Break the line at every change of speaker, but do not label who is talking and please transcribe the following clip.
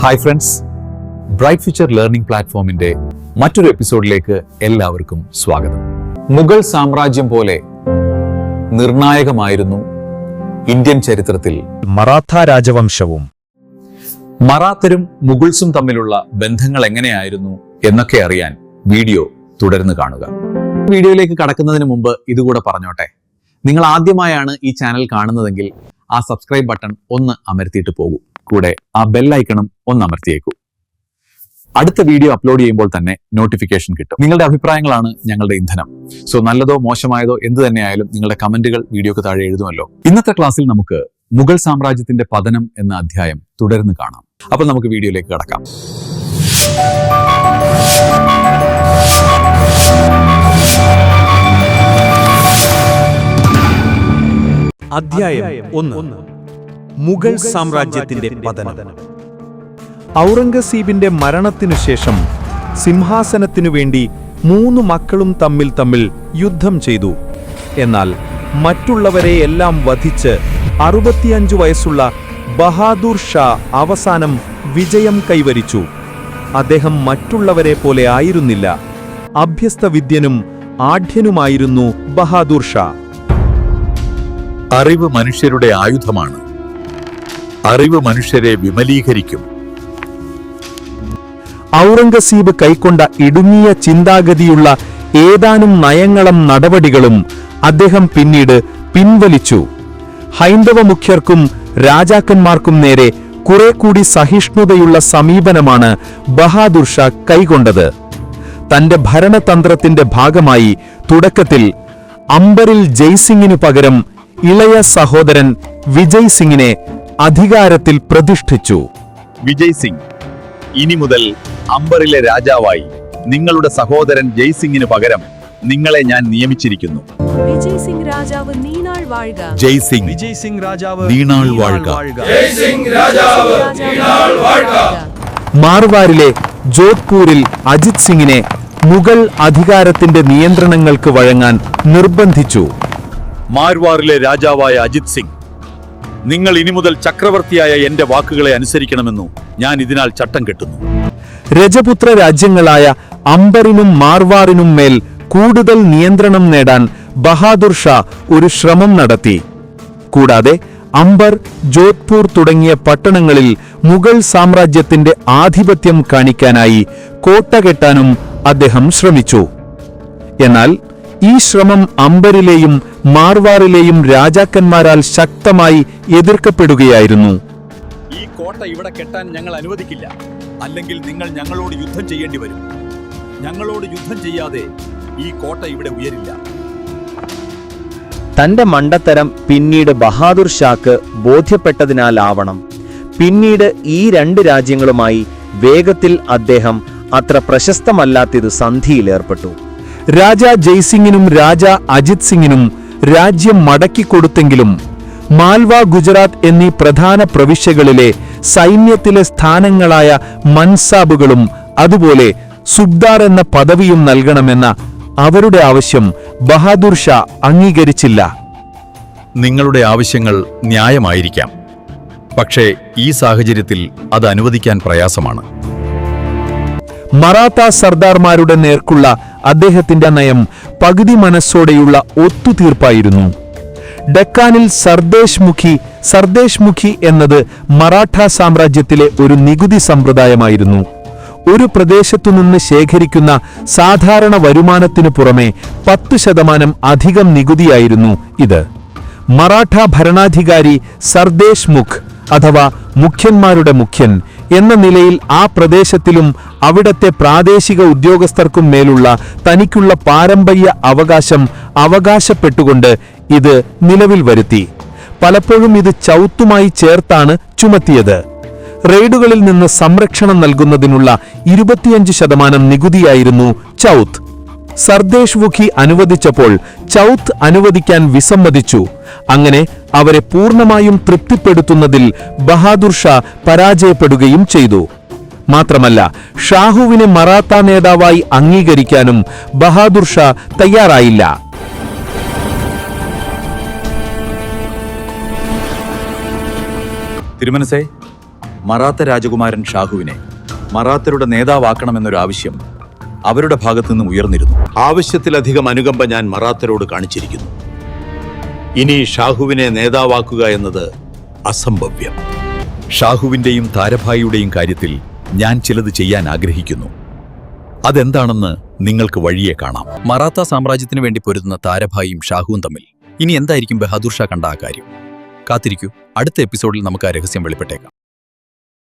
Hi friends bright future learning പ്ലാറ്റ്ഫോമിന്റെ മറ്റൊരു എപ്പിസോഡിലേക്ക് എല്ലാവർക്കും സ്വാഗതം. മുഗൾ സാമ്രാജ്യം പോലെ നിർണായകമായിരുന്നു ഇന്ത്യൻ ചരിത്രത്തിൽ
മറാത്ത രാജവംശവും.
മറാത്തരും മുഗൾസും തമ്മിലുള്ള ബന്ധങ്ങൾ എങ്ങനെയായിരുന്നു എന്നൊക്കെ അറിയാൻ വീഡിയോ തുടർന്ന് കാണുക. വീഡിയോയിലേക്ക് കടക്കുന്നതിന് മുമ്പ് ഇതുകൂടെ പറഞ്ഞോട്ടെ. നിങ്ങൾ ആദ്യമായാണ് ഈ ചാനൽ കാണുന്നതെങ്കിൽ ആ സബ്സ്ക്രൈബ് ബട്ടൺ ഒന്ന് അമർത്തിയിട്ട് പോകൂ. കൂടെ ആ ബെല്ലൈക്കണും ഒന്ന് അമർത്തിയേക്കൂ. അടുത്ത വീഡിയോ അപ്ലോഡ് ചെയ്യുമ്പോൾ തന്നെ നോട്ടിഫിക്കേഷൻ കിട്ടും. നിങ്ങളുടെ അഭിപ്രായങ്ങളാണ് ഞങ്ങളുടെ ഇന്ധനം. സോ നല്ലതോ മോശമായതോ എന്ത് തന്നെയായാലും നിങ്ങളുടെ കമന്റുകൾ വീഡിയോക്ക് താഴെ എഴുതുമല്ലോ. ഇന്നത്തെ ക്ലാസ്സിൽ നമുക്ക് മുഗൾ സാമ്രാജ്യത്തിന്റെ പതനം എന്ന അധ്യായം തുടർന്ന് കാണാം. അപ്പോൾ നമുക്ക് വീഡിയോയിലേക്ക് കടക്കാം.
അധ്യായം ഒന്ന്. മുഗൾ സാമ്രാജ്യത്തിന്റെ പതനം. ഔറംഗസീബിന്റെ മരണത്തിനു ശേഷം സിംഹാസനത്തിനു വേണ്ടി മൂന്ന് മക്കളും തമ്മിൽ തമ്മിൽ യുദ്ധം ചെയ്തു. എന്നാൽ മറ്റുള്ളവരെ എല്ലാം വധിച്ച് അറുപത്തിയഞ്ചു വയസ്സുള്ള ബഹാദൂർ ഷാ അവസാനം വിജയം കൈവരിച്ചു. അദ്ദേഹം മറ്റുള്ളവരെ പോലെ ആയിരുന്നില്ല. അഭ്യസ്ത വിദ്യനും ആഢ്യനുമായിരുന്നു ബഹാദൂർ ഷാ.
അറിവ് മനുഷ്യരുടെ ആയുധമാണ്. അറിവ് മനുഷ്യരെ വിമലീകരിക്കും.
ഔറംഗസീബ് കൈക്കൊണ്ട ഇടുങ്ങിയ ചിന്താഗതിയുള്ള ഏതാനും നയങ്ങളും നടപടികളും അദ്ദേഹം പിന്നീട് പിൻവലിച്ചു. ഹൈന്ദവ മുഖ്യർക്കും രാജാക്കന്മാർക്കും നേരെ കുറെ കൂടി സഹിഷ്ണുതയുള്ള സമീപനമാണ് ബഹാദുർ ഷാ കൈകൊണ്ടത്. തന്റെ ഭരണതന്ത്രത്തിന്റെ ഭാഗമായി തുടക്കത്തിൽ അംബറിൽ ജയ്സിംഗിനു പകരം ഇളയ സഹോദരൻ വിജയ് സിംഗിനെ അധികാരത്തിൽ പ്രതിഷ്ഠിച്ചു.
വിജയ് സിംഗ് ഇനി മുതൽ അംബറിലെ രാജാവായി നിങ്ങളുടെ സഹോദരൻ ജയ്സിംഗിന് പകരം നിങ്ങളെ ഞാൻ നിയമിച്ചിരിക്കുന്നു.
വിജയ് സിംഗ് രാജാവ് നീനാൾ വാഴുക.
ജയ് സിംഗ്
വിജയ് സിംഗ് രാജാവ്
നീണാൾ വാഴുക.
രാജാവ് നീണാൾ വാഴുക.
മാർവാരിലെ ജോധ്പൂരിൽ അജിത് സിംഗിനെ മുഗൾ അധികാരത്തിന്റെ നിയന്ത്രണങ്ങൾക്ക് വഴങ്ങാൻ നിർബന്ധിച്ചു.
മാർവാറിലെ രാജാവായ അജിത് സിംഗ് നിങ്ങൾ ഇനി മുതൽ ചക്രവർത്തിയായ എന്റെ വാക്കുകളെ അനുസരിക്കണമെന്നു ഞാൻ ഇതിനാൽ ചട്ടം കെട്ടുന്നു.
രജപുത്ര രാജ്യങ്ങളായ അംബറിനും മാർവാറിനും മേൽ കൂടുതൽ നിയന്ത്രണം നേടാൻ ബഹാദൂർ ഷാ ഒരു ശ്രമം നടത്തി. കൂടാതെ അംബർ ജോധ്പൂർ തുടങ്ങിയ പട്ടണങ്ങളിൽ മുഗൾ സാമ്രാജ്യത്തിന്റെ ആധിപത്യം കാണിക്കാനായി കോട്ട കെട്ടാനും അദ്ദേഹം ശ്രമിച്ചു. എന്നാൽ ഈ ശ്രമം അംബരിലെയും മാർവാറിലെയും രാജാക്കന്മാരാൽ ശക്തമായി എതിർക്കപ്പെടുകയായിരുന്നു.
ഈ കോട്ട ഇവിടെ കെട്ടാൻ ഞങ്ങൾ അനുവദിക്കില്ല. അല്ലെങ്കിൽ നിങ്ങൾ ഞങ്ങളോട് യുദ്ധം ചെയ്യേണ്ടി വരും. ഞങ്ങളോട് യുദ്ധം ചെയ്യാതെ ഈ കോട്ട ഇവിടെ ഉയരില്ല.
തന്റെ മണ്ടത്തരം പിന്നീട് ബഹാദൂർ ഷാക്ക് ബോധ്യപ്പെട്ടതിനാലാവണം. പിന്നീട് ഈ രണ്ട് രാജ്യങ്ങളുമായി വേഗത്തിൽ അദ്ദേഹം അത്ര പ്രശസ്തമല്ലാത്തിത് സന്ധിയിലേർപ്പെട്ടു.
രാജ ജയ്സിംഗിനും രാജ അജിത് സിംഗിനും രാജ്യം മടക്കിക്കൊടുത്തെങ്കിലും മാൽവ ഗുജറാത്ത് എന്നീ പ്രധാന പ്രവിശ്യകളിലെ സൈന്യത്തിലെ സ്ഥാനങ്ങളായ മൻസാബുകളും അതുപോലെ സുബ്ദാർ എന്ന പദവിയും നൽകണമെന്ന അവരുടെ ആവശ്യം ബഹാദൂർ ഷാ അംഗീകരിച്ചില്ല.
നിങ്ങളുടെ ആവശ്യങ്ങൾ ന്യായമായിരിക്കാം. പക്ഷേ ഈ സാഹചര്യത്തിൽ അത് അനുവദിക്കാൻ പ്രയാസമാണ്.
മറാത്ത സർദാർമാരുടെ നേർക്കുള്ള അദ്ദേഹത്തിന്റെ നയം പകുതി മനസ്സോടെയുള്ള ഒത്തുതീർപ്പായിരുന്നു. ഡക്കാനിൽ സർദേശ് മുഖി സർദേശ് മുഖി എന്നത് മറാഠ സാമ്രാജ്യത്തിലെ ഒരു നികുതി സമ്പ്രദായമായിരുന്നു. ഒരു പ്രദേശത്തുനിന്ന് ശേഖരിക്കുന്ന സാധാരണ വരുമാനത്തിനു പുറമെ പത്ത് ശതമാനം അധികം നികുതിയായിരുന്നു ഇത്. മറാഠ ഭരണാധികാരി സർദേശ് മുഖ് അഥവാ മുഖ്യന്മാരുടെ മുഖ്യൻ എന്ന നിലയിൽ ആ പ്രദേശത്തിലും അവിടത്തെ പ്രാദേശിക ഉദ്യോഗസ്ഥർക്കും മേലുള്ള തനിക്കുള്ള പാരമ്പര്യ അവകാശം അവകാശപ്പെട്ടുകൊണ്ട് ഇത് നിലവിൽ വരുത്തി. പലപ്പോഴും ഇത് ചൗത്തുമായി ചേർത്താണ് ചുമത്തിയത്. റെയ്ഡുകളിൽ നിന്ന് സംരക്ഷണം നൽകുന്നതിനുള്ള ഇരുപത്തിയഞ്ച് ശതമാനം നികുതിയായിരുന്നു ചൗത്ത്. സർദേശ് വുഖി അനുവദിച്ചപ്പോൾ ചൌത്ത് അനുവദിക്കാൻ വിസമ്മതിച്ചു. അങ്ങനെ അവരെ പൂർണമായും തൃപ്തിപ്പെടുത്തുന്നതിൽ ബഹാദുർ ഷാ പരാജയപ്പെടുകയും ചെയ്തു. മാത്രമല്ല ഷാഹുവിനെ മറാത്ത നേതാവായി അംഗീകരിക്കാനും ബഹാദുർ ഷാ തയ്യാറായില്ല.
തിരുമനസേ മറാത്ത രാജകുമാരൻ ഷാഹുവിനെ മറാത്തരുടെ നേതാവാക്കണമെന്നൊരു ആവശ്യം അവരുടെ ഭാഗത്തു നിന്നും ഉയർന്നിരുന്നു.
ആവശ്യത്തിലധികം അനുകമ്പ ഞാൻ മറാത്തരോട് കാണിച്ചിരിക്കുന്നു. ഇനി ഷാഹുവിനെ നേതാവാക്കുക എന്നത് അസംഭവ്യം.
ഷാഹുവിന്റെയും താരഭായിയുടെയും കാര്യത്തിൽ ഞാൻ ചിലത് ചെയ്യാൻ ആഗ്രഹിക്കുന്നു. അതെന്താണെന്ന് നിങ്ങൾക്ക് വഴിയെ കാണാം. മറാത്ത സാമ്രാജ്യത്തിന് വേണ്ടി പൊരുതുന്ന താരഭായിയും ഷാഹുവും തമ്മിൽ ഇനി എന്തായിരിക്കും ബഹാദൂർ ഷാ കണ്ട ആ കാര്യം? കാത്തിരിക്കൂ. അടുത്ത എപ്പിസോഡിൽ നമുക്ക് ആ രഹസ്യം വെളിപ്പെട്ടേക്കാം.